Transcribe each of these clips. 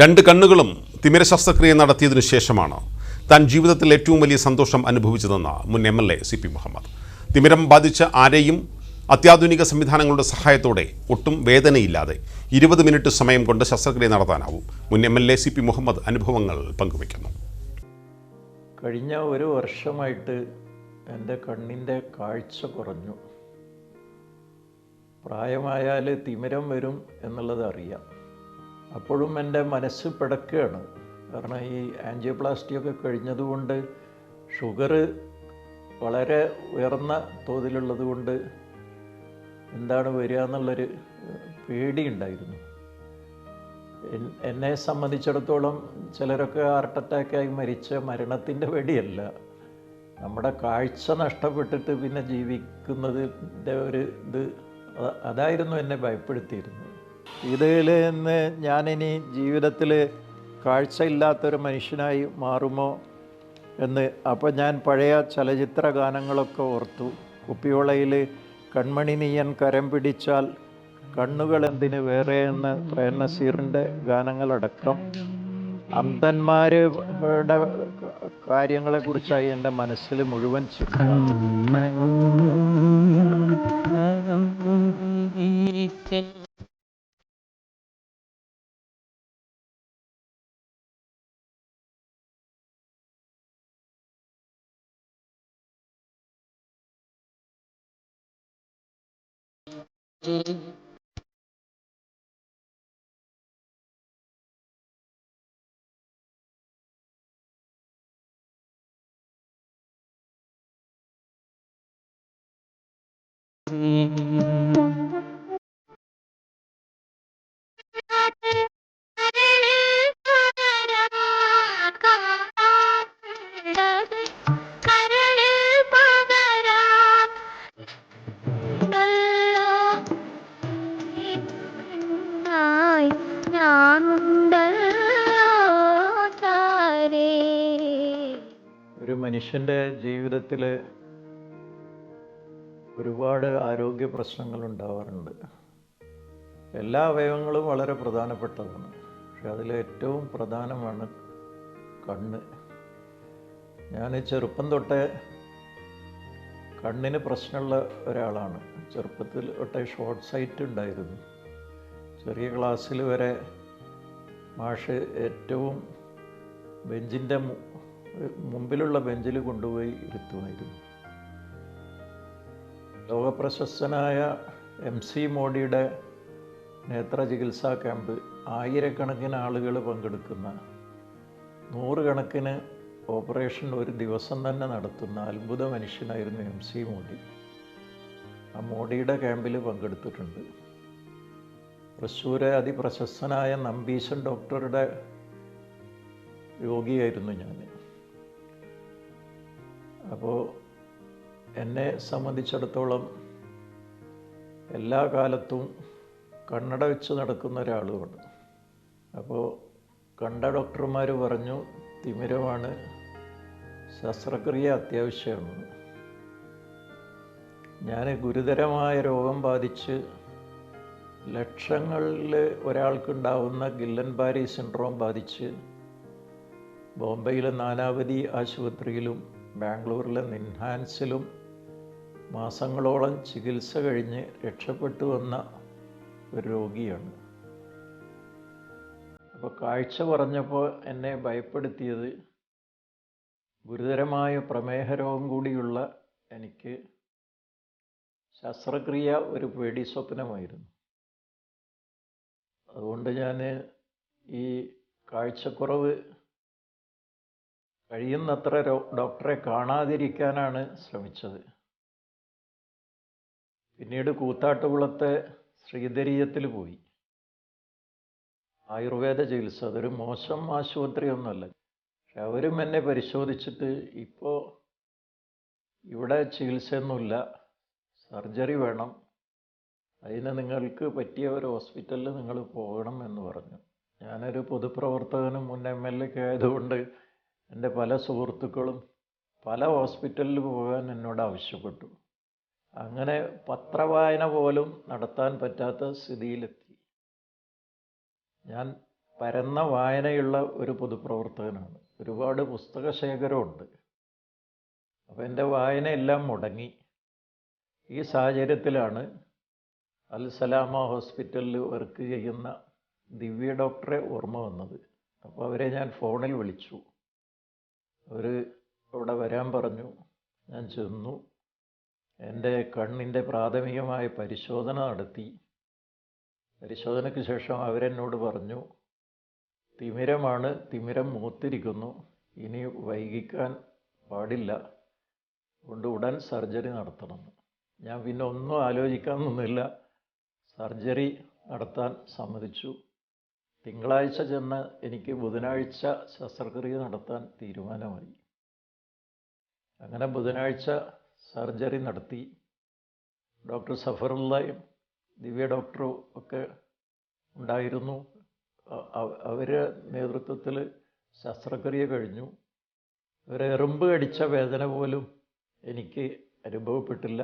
രണ്ട് കണ്ണുകളും തിമിര ശസ്ത്രക്രിയ നടത്തിയതിനു ശേഷമാണ് താൻ ജീവിതത്തിൽ ഏറ്റവും വലിയ സന്തോഷം അനുഭവിച്ചതെന്ന് മുൻ M L A C P Muhammad. തിമിരം ബാധിച്ച ആരെയും അത്യാധുനിക സംവിധാനങ്ങളുടെ സഹായത്തോടെ ഒട്ടും വേദനയില്ലാതെ ഇരുപത് മിനിറ്റ് സമയം കൊണ്ട് ശസ്ത്രക്രിയ നടത്താനാവും മുൻ M L A C P Muhammad അനുഭവങ്ങൾ പങ്കുവയ്ക്കുന്നു. കഴിഞ്ഞ ഒരു വർഷമായിട്ട് എന്റെ കണ്ണിന്റെ കാഴ്ച കുറഞ്ഞു. പ്രായമായാൽ തിമിരം വരും എന്നുള്ളത് അറിയാം. അപ്പോഴും എന്റെ മനസ്സ് പിടക്കുകയാണ്. കാരണം ഈ ആൻജിയോപ്ലാസ്റ്റിയൊക്കെ കഴിഞ്ഞതുകൊണ്ട് ഷുഗർ വളരെ ഉയർന്ന തോതിലുള്ളത് കൊണ്ട് എന്താണ് വരിക എന്നുള്ളൊരു പേടിയുണ്ടായിരുന്നു എന്നെ സംബന്ധിച്ചിടത്തോളം ചിലരൊക്കെ ഹാർട്ട് അറ്റാക്കായി മരിച്ച മരണത്തിന്റെ പേടിയല്ല. നമ്മുടെ കാഴ്ച നഷ്ടപ്പെട്ടിട്ട് പിന്നെ ജീവിക്കുന്നതിന്റെ ഒരു ഇത് അതായിരുന്നു എന്നെ ഭയപ്പെടുത്തിയിരുന്നത്. ഇതിൽ നിന്ന് ഞാനിനി ജീവിതത്തിൽ കാഴ്ചയില്ലാത്തൊരു മനുഷ്യനായി മാറുമോ എന്ന് അപ്പോൾ ഞാൻ പഴയ ചലച്ചിത്ര ഗാനങ്ങളൊക്കെ ഓർത്തു. കുപ്പിയോളയിൽ കൺമണി നീയൻ കരം പിടിച്ചാൽ കണ്ണുകൾ എന്തിന് വേറെ എന്ന് പ്രേംനസീറിന്റെ ഗാനങ്ങളടക്കം. അന്ധന്മാരുടെ കാര്യങ്ങളെക്കുറിച്ചായി എന്റെ മനസ്സിൽ മുഴുവൻ ചിന്ത ഒരു മനുഷ്യന്റെ ജീവിതത്തിൽ ഒരുപാട് ആരോഗ്യ പ്രശ്നങ്ങൾ ഉണ്ടാവാറുണ്ട്. എല്ലാ അവയവങ്ങളും വളരെ പ്രധാനപ്പെട്ടതാണ്. പക്ഷെ അതിൽ ഏറ്റവും പ്രധാനമാണ് കണ്ണ്. ഞാൻ ചെറുപ്പം തൊട്ടേ കണ്ണിന് പ്രശ്നമുള്ള ഒരാളാണ്. ചെറുപ്പത്തിൽ തൊട്ടേ ഷോർട്ട് സൈറ്റ് ഉണ്ടായിരുന്നു. ചെറിയ ക്ലാസ്സിൽ വരെ മാഷ് ഏറ്റവും ബെഞ്ചിന്റെ മുമ്പിലുള്ള ബെഞ്ചിൽ കൊണ്ടുപോയി ഇരുത്തുമായിരുന്നു. ലോകപ്രശസ്തനായ എം സി മോഡിയുടെ നേത്ര ചികിത്സാ ക്യാമ്പ് ആയിരക്കണക്കിന് ആളുകൾ പങ്കെടുക്കുന്ന നൂറുകണക്കിന് ഓപ്പറേഷൻ ഒരു ദിവസം തന്നെ നടത്തുന്ന അത്ഭുത മനുഷ്യനായിരുന്നു എം സി മോഡി. ആ മോഡിയുടെ ക്യാമ്പിൽ പങ്കെടുത്തിട്ടുണ്ട്. തൃശ്ശൂരെ അതിപ്രശസ്തനായ നമ്പീശൻ ഡോക്ടറുടെ രോഗിയായിരുന്നു ഞാൻ. അപ്പോൾ എന്നെ സംബന്ധിച്ചിടത്തോളം എല്ലാ കാലത്തും കണ്ണട വെച്ച് നടക്കുന്ന ഒരാളുമാണ്. അപ്പോൾ കണ്ട ഡോക്ടർമാർ പറഞ്ഞു തിമിരമാണ്. ശസ്ത്രക്രിയ അത്യാവശ്യമാണ്. ഞാൻ ഗുരുതരമായ രോഗം ബാധിച്ച് ലക്ഷങ്ങളിൽ ഒരാൾക്കുണ്ടാവുന്ന ഗില്ലൻ ബാരി സിൻഡ്രോം ബാധിച്ച് ബോംബെയിലെ നാനാവതി ആശുപത്രിയിലും ബാംഗ്ലൂരിലെ നിൻഹാൻസിലും മാസങ്ങളോളം ചികിത്സ കഴിഞ്ഞ് രക്ഷപ്പെട്ടു വന്ന ഒരു രോഗിയാണ് അപ്പോൾ കാഴ്ച പറഞ്ഞപ്പോൾ എന്നെ ഭയപ്പെടുത്തിയത് ഗുരുതരമായ പ്രമേഹ രോഗം കൂടിയുള്ള എനിക്ക് ശസ്ത്രക്രിയ ഒരു പേടി സ്വപ്നമായിരുന്നു. അതുകൊണ്ട് ഞാൻ ഈ കാഴ്ചക്കുറവ് കഴിയുന്നത്ര ഡോക്ടറെ കാണാതിരിക്കാനാണ് ശ്രമിച്ചത്. പിന്നീട് കൂത്താട്ടുകുളത്തെ ശ്രീധരീയത്തിൽ പോയി. ആയുർവേദ ചികിത്സ അതൊരു മോശം ആശുപത്രിയൊന്നുമല്ല. പക്ഷെ അവരും എന്നെ പരിശോധിച്ചിട്ട് ഇപ്പോൾ ഇവിടെ ചികിത്സയൊന്നുമില്ല. സർജറി വേണം. അതിന് നിങ്ങൾക്ക് പറ്റിയ ഒരു ഹോസ്പിറ്റലിൽ നിങ്ങൾ പോകണം എന്ന് പറഞ്ഞു. ഞാനൊരു പൊതുപ്രവർത്തകനും മുൻ എം എൽ എ ഒക്കെ ആയതുകൊണ്ട് എന്റെ പല സുഹൃത്തുക്കളും പല ഹോസ്പിറ്റലിൽ പോകാൻ എന്നോട് ആവശ്യപ്പെട്ടു. അങ്ങനെ പത്രവായന പോലും നടത്താൻ പറ്റാത്ത സ്ഥിതിയിലെത്തി. ഞാൻ പരന്ന വായനയുള്ള ഒരു പൊതുപ്രവർത്തകനാണ്. ഒരുപാട് പുസ്തക ശേഖരമുണ്ട് അപ്പോൾ എന്റെ വായനയെല്ലാം മുടങ്ങി. ഈ സാഹചര്യത്തിലാണ് അൽ സലാമ ഹോസ്പിറ്റലിൽ വർക്ക് ചെയ്യുന്ന ദിവ്യ ഡോക്ടറെ ഓർമ്മ വന്നത്. അപ്പോൾ അവരെ ഞാൻ ഫോണിൽ വിളിച്ചു. അവർ അവിടെ വരാൻ പറഞ്ഞു. ഞാൻ ചെന്നു. എന്റെ കണ്ണിന്റെ പ്രാഥമികമായ പരിശോധന നടത്തി. പരിശോധനയ്ക്ക് ശേഷം അവരെന്നോട് പറഞ്ഞു തിമിരമാണ് തിമിരം മൂത്തിരിക്കുന്നു. ഇനി വൈകിക്കാൻ പാടില്ല. കൊണ്ട് ഉടൻ സർജറി നടത്തണം. ഞാൻ പിന്നെ ഒന്നും ആലോചിക്കാൻ നിന്നില്ല. സർജറി നടത്താൻ സമ്മതിച്ചു. തിങ്കളാഴ്ച ചെന്ന് എനിക്ക് ബുധനാഴ്ച ശസ്ത്രക്രിയ നടത്താൻ തീരുമാനമായി. അങ്ങനെ ബുധനാഴ്ച സർജറി നടത്തി. ഡോക്ടർ സഫറുള്ളയും ദിവ്യ ഡോക്ടറും ഒക്കെ ഉണ്ടായിരുന്നു. അവരെ നേതൃത്വത്തിൽ ശസ്ത്രക്രിയ കഴിഞ്ഞു. ഒരു എറുമ്പ് കടിച്ച വേദന പോലും എനിക്ക് അനുഭവപ്പെട്ടില്ല.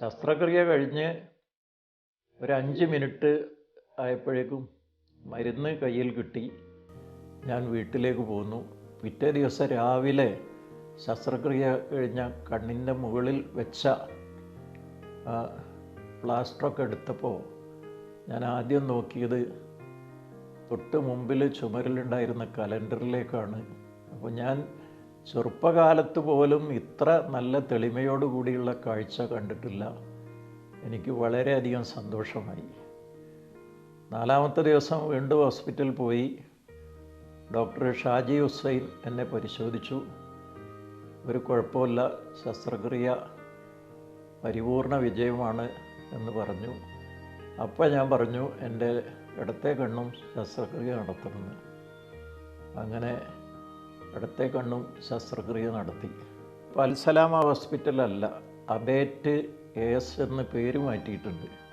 ശസ്ത്രക്രിയ കഴിഞ്ഞ് ഒരു അഞ്ച് മിനിറ്റ് ആയപ്പോഴേക്കും മരുന്ന് കയ്യിൽ കിട്ടി. ഞാൻ വീട്ടിലേക്ക് പോന്നു. പിറ്റേ ദിവസം രാവിലെ ശസ്ത്രക്രിയ കഴിഞ്ഞ കണ്ണിന്റെ മുകളിൽ വെച്ച പ്ലാസ്റ്ററൊക്കെ എടുത്തപ്പോൾ ഞാൻ ആദ്യം നോക്കിയത് തൊട്ട് മുമ്പിൽ ചുമരിലുണ്ടായിരുന്ന കലണ്ടറിലേക്കാണ്. അപ്പോൾ ഞാൻ ചെറുപ്പകാലത്ത് പോലും ഇത്ര നല്ല തെളിമയോടുകൂടിയുള്ള കാഴ്ച കണ്ടിട്ടില്ല. എനിക്ക് വളരെയധികം സന്തോഷമായി. നാലാമത്തെ ദിവസം വീണ്ടും ഹോസ്പിറ്റലിൽ പോയി. ഡോക്ടർ ഷാജി ഹുസൈൻ എന്നെ പരിശോധിച്ചു. ഒരു കുഴപ്പമില്ല ശസ്ത്രക്രിയ പരിപൂർണ വിജയമാണ് എന്ന് പറഞ്ഞു. അപ്പോൾ ഞാൻ പറഞ്ഞു എന്റെ ഇടത്തെ കണ്ണും ശസ്ത്രക്രിയ നടത്തണമെന്ന് അങ്ങനെ ഇടത്തെ കണ്ണും ശസ്ത്രക്രിയ നടത്തി. പൽസലാമ ഹോസ്പിറ്റലല്ല അബേറ്റ് എസ് എന്ന് പേര് മാറ്റിയിട്ടുണ്ട്.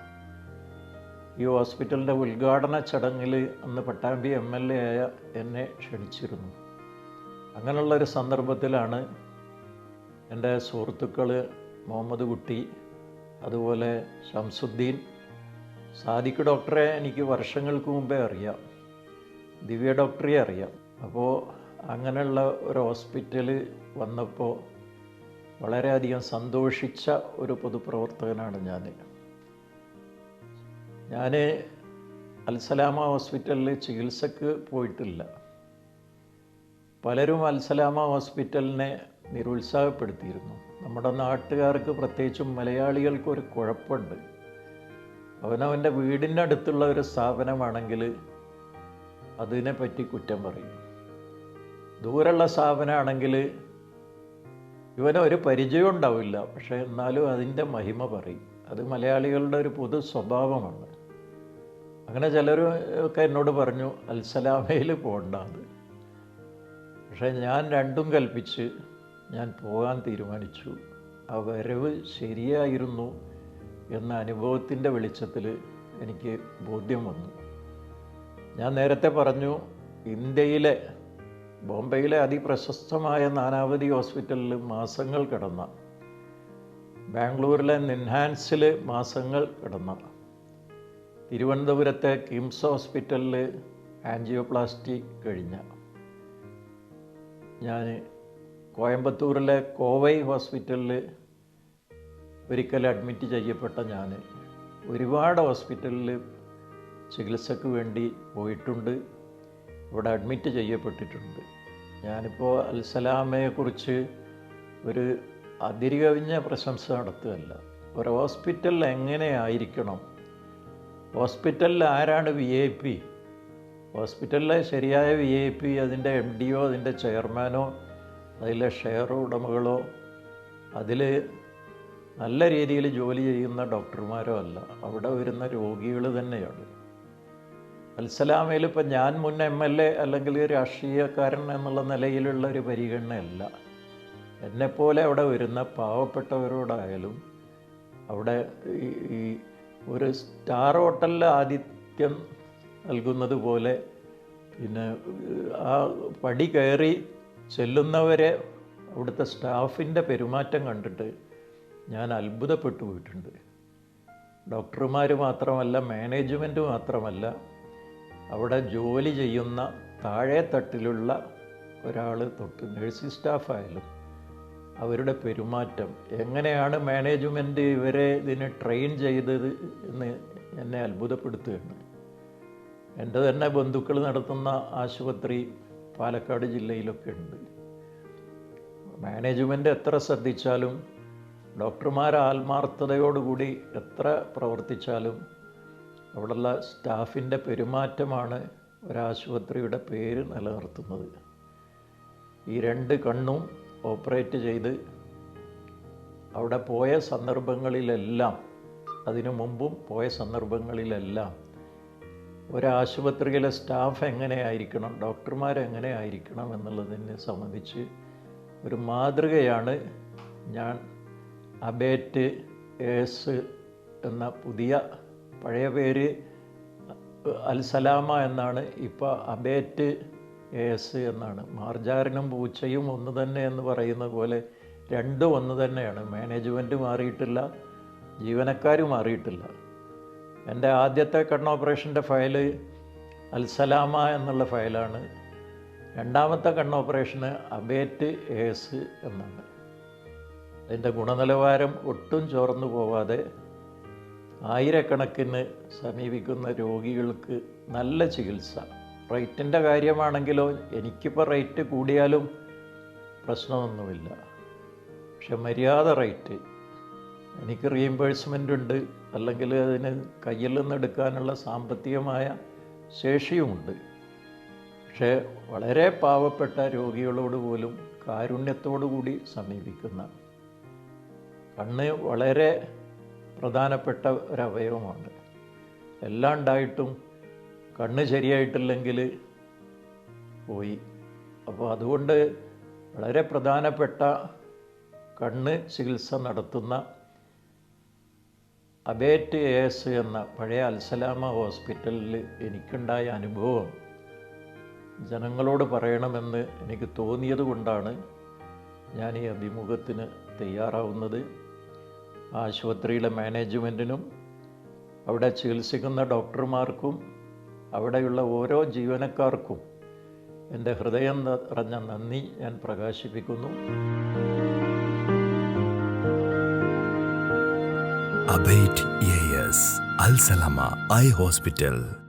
ഈ ഹോസ്പിറ്റലിന്റെ ഉദ്ഘാടന ചടങ്ങിൽ അന്ന് പട്ടാമ്പി എം എൽ എ ആയ എന്നെ ക്ഷണിച്ചിരുന്നു. അങ്ങനെയുള്ളൊരു സന്ദർഭത്തിലാണ് എന്റെ സുഹൃത്തുക്കൾ മുഹമ്മദ് കുട്ടി അതുപോലെ ഷംസുദ്ദീൻ സാദിഖ് ഡോക്ടറെ എനിക്ക് വർഷങ്ങൾക്ക് മുമ്പേ അറിയാം ദിവ്യ ഡോക്ടറെ അറിയാം. അപ്പോൾ അങ്ങനെയുള്ള ഒരു ഹോസ്പിറ്റൽ വന്നപ്പോൾ വളരെയധികം സന്തോഷിച്ച ഒരു പൊതുപ്രവർത്തകനാണ് ഞാൻ. ഞാൻ അൽസലാമ ഹോസ്പിറ്റലിൽ ചികിത്സക്ക് പോയിട്ടില്ല. പലരും അൽസലാമ ഹോസ്പിറ്റലിനെ നിരുത്സാഹപ്പെടുത്തിയിരുന്നു. നമ്മുടെ നാട്ടുകാർക്ക് പ്രത്യേകിച്ചും മലയാളികൾക്ക് ഒരു കുഴപ്പമുണ്ട്. അവനവന്റെ വീടിന്റെ അടുത്തുള്ള ഒരു സ്ഥാപനമാണെങ്കിൽ അതിനെപ്പറ്റി കുറ്റം പറയും. ദൂരമുള്ള സ്ഥാപനമാണെങ്കിൽ ഇവനൊരു പരിചയം ഉണ്ടാവില്ല. പക്ഷേ എന്നാലും അതിന്റെ മഹിമ പറയും. അത് മലയാളികളുടെ ഒരു പൊതു സ്വഭാവമാണ്. അങ്ങനെ ചിലർ ഒക്കെ എന്നോട് പറഞ്ഞു അൽസലാമയിൽ പോകണ്ടാന്ന് പക്ഷേ ഞാൻ രണ്ടും കൽപ്പിച്ച് ഞാൻ പോകാൻ തീരുമാനിച്ചു. ആ വരവ് ശരിയായിരുന്നു എന്ന അനുഭവത്തിന്റെ വെളിച്ചത്തിൽ എനിക്ക് ബോധ്യം വന്നു. ഞാൻ നേരത്തെ പറഞ്ഞു ഇന്ത്യയിലെ ബോംബെയിലെ അതിപ്രശസ്തമായ നാനാവതി ഹോസ്പിറ്റലിൽ മാസങ്ങൾ കിടന്ന ബാംഗ്ലൂരിലെ നിൻഹാൻസിൽ മാസങ്ങൾ കിടന്ന തിരുവനന്തപുരത്തെ കിംസ് ഹോസ്പിറ്റലിൽ ആൻജിയോപ്ലാസ്റ്റി കഴിഞ്ഞ. ഞാൻ കോയമ്പത്തൂരിലെ കോവൈ ഹോസ്പിറ്റലിൽ ഒരിക്കൽ അഡ്മിറ്റ് ചെയ്യപ്പെട്ട ഞാൻ ഒരുപാട് ഹോസ്പിറ്റലിൽ ചികിത്സക്ക് വേണ്ടി പോയിട്ടുണ്ട്. ഇവിടെ അഡ്മിറ്റ് ചെയ്യപ്പെട്ടിട്ടുണ്ട്. ഞാനിപ്പോൾ അൽസലാമയെക്കുറിച്ച് ഒരു അതിരുകവിഞ്ഞ പ്രശംസ നടത്തുകയല്ല. ഒരു ഹോസ്പിറ്റലിൽ എങ്ങനെ ആയിരിക്കണം ഹോസ്പിറ്റലിൽ ആരാണ് വി ഐ പി ഹോസ്പിറ്റലിലെ ശരിയായ വി ഐ പി അതിന്റെ എം ഡിയോ അതിന്റെ ചെയർമാനോ അതിലെ ഷെയർ ഉടമകളോ അതിൽ നല്ല രീതിയിൽ ജോലി ചെയ്യുന്ന ഡോക്ടർമാരോ അല്ല. അവിടെ വരുന്ന രോഗികൾ തന്നെയാണ്. അൽസലാമയിൽ ഇപ്പം ഞാൻ മുൻ എം എൽ എ അല്ലെങ്കിൽ രാഷ്ട്രീയക്കാരൻ എന്നുള്ള നിലയിലുള്ള ഒരു പരിഗണനയല്ല. എന്നെപ്പോലെ അവിടെ വരുന്ന പാവപ്പെട്ടവരോടായാലും അവിടെ ഈ ഈ ഒരു സ്റ്റാർ ഹോട്ടലിൽ ആതിഥ്യം നൽകുന്നത് പോലെ പിന്നെ ആ പടി കയറി ചെല്ലുന്നവരെ അവിടുത്തെ സ്റ്റാഫിന്റെ പെരുമാറ്റം കണ്ടിട്ട് ഞാൻ അത്ഭുതപ്പെട്ടു പോയിട്ടുണ്ട്. ഡോക്ടർമാർ മാത്രമല്ല മാനേജ്മെന്റ് മാത്രമല്ല അവിടെ ജോലി ചെയ്യുന്ന താഴെ തട്ടിലുള്ള ഒരാൾ തൊട്ട് നഴ്സിംഗ് സ്റ്റാഫായാലും അവരുടെ പെരുമാറ്റം. എങ്ങനെയാണ് മാനേജ്മെന്റ് ഇവരെ ഇതിനെ ട്രെയിൻ ചെയ്തത് എന്ന് എന്നെ അത്ഭുതപ്പെടുത്തുകയാണ്. എന്റെ തന്നെ ബന്ധുക്കൾ നടത്തുന്ന ആശുപത്രി പാലക്കാട് ജില്ലയിലൊക്കെ ഉണ്ട്. മാനേജ്മെന്റ് എത്ര ശ്രദ്ധിച്ചാലും ഡോക്ടർമാർ ആത്മാർത്ഥതയോടുകൂടി എത്ര പ്രവർത്തിച്ചാലും അവിടെയുള്ള സ്റ്റാഫിന്റെ പെരുമാറ്റമാണ് ഒരാശുപത്രിയുടെ പേര് നിലനിർത്തുന്നത്. ഈ രണ്ട് കണ്ണും ഓപ്പറേറ്റ് ചെയ്ത് അവിടെ പോയ സന്ദർഭങ്ങളിലെല്ലാം അതിനു മുമ്പും പോയ സന്ദർഭങ്ങളിലെല്ലാം ഒരാശുപത്രിയിലെ സ്റ്റാഫ് എങ്ങനെയായിരിക്കണം ഡോക്ടർമാർ എങ്ങനെയായിരിക്കണം എന്നുള്ളതിനെ സംബന്ധിച്ച് ഒരു മാതൃകയാണ് ഞാൻ അബേറ്റ് എസ് എന്ന പുതിയ പഴയ പേര് അൽസലാമ എന്നാണ്. ഇപ്പോൾ അബേറ്റ് ഏസ് എന്നാണ്. മാർജാരനും പൂച്ചയും ഒന്ന് തന്നെ എന്ന് പറയുന്ന പോലെ രണ്ടും ഒന്ന് തന്നെയാണ്. മാനേജ്മെന്റ് മാറിയിട്ടില്ല ജീവനക്കാർ മാറിയിട്ടില്ല. എന്റെ ആദ്യത്തെ കണ്ണ് ഓപ്പറേഷന്റെ ഫയൽ അൽസലാമ എന്നുള്ള ഫയലാണ്. രണ്ടാമത്തെ കണ്ണ് ഓപ്പറേഷന് അബേറ്റ് എസ് എന്നാണ്. അതിന്റെ ഗുണനിലവാരം ഒട്ടും ചോർന്നു പോവാതെ ആയിരക്കണക്കിന് സമീപിക്കുന്ന രോഗികൾക്ക് നല്ല ചികിത്സ. റേറ്റിന്റെ കാര്യമാണെങ്കിലോ എനിക്കിപ്പോൾ റേറ്റ് കൂടിയാലും പ്രശ്നമൊന്നുമില്ല. പക്ഷെ മര്യാദ റേറ്റ്. എനിക്ക് റീഇംബേഴ്സ്മെന്റ് ഉണ്ട്. അല്ലെങ്കിൽ അതിന് കയ്യിൽ നിന്ന് എടുക്കാനുള്ള സാമ്പത്തികമായ ശേഷിയുമുണ്ട്. പക്ഷേ വളരെ പാവപ്പെട്ട രോഗികളോട് പോലും കാരുണ്യത്തോടു കൂടി സമീപിക്കുന്ന കണ്ണ് വളരെ പ്രധാനപ്പെട്ട ഒരവയവമാണ് എല്ലാം ഉണ്ടായിട്ടും കണ്ണ് ശരിയായിട്ടില്ലെങ്കിൽ പോയി. അപ്പോൾ അതുകൊണ്ട് വളരെ പ്രധാനപ്പെട്ട കണ്ണ് ചികിത്സ നടത്തുന്ന അബേറ്റ് എസ് എന്ന പഴയ അൽസലാമ ഹോസ്പിറ്റലിൽ എനിക്കുണ്ടായ അനുഭവം ജനങ്ങളോട് പറയണമെന്ന് എനിക്ക് തോന്നിയത് കൊണ്ടാണ് ഞാൻ ഈ അഭിമുഖത്തിന് തയ്യാറാവുന്നത്. ആശുപത്രിയിലെ മാനേജ്മെന്റിനും അവിടെ ചികിത്സിക്കുന്ന ഡോക്ടർമാർക്കും അവിടെയുള്ള ഓരോ ജീവനക്കാർക്കും എന്റെ ഹൃദയം നിറഞ്ഞ നന്ദി ഞാൻ പ്രകാശിപ്പിക്കുന്നു. അബൈറ്റ് ഐ ഹോസ്പിറ്റൽ.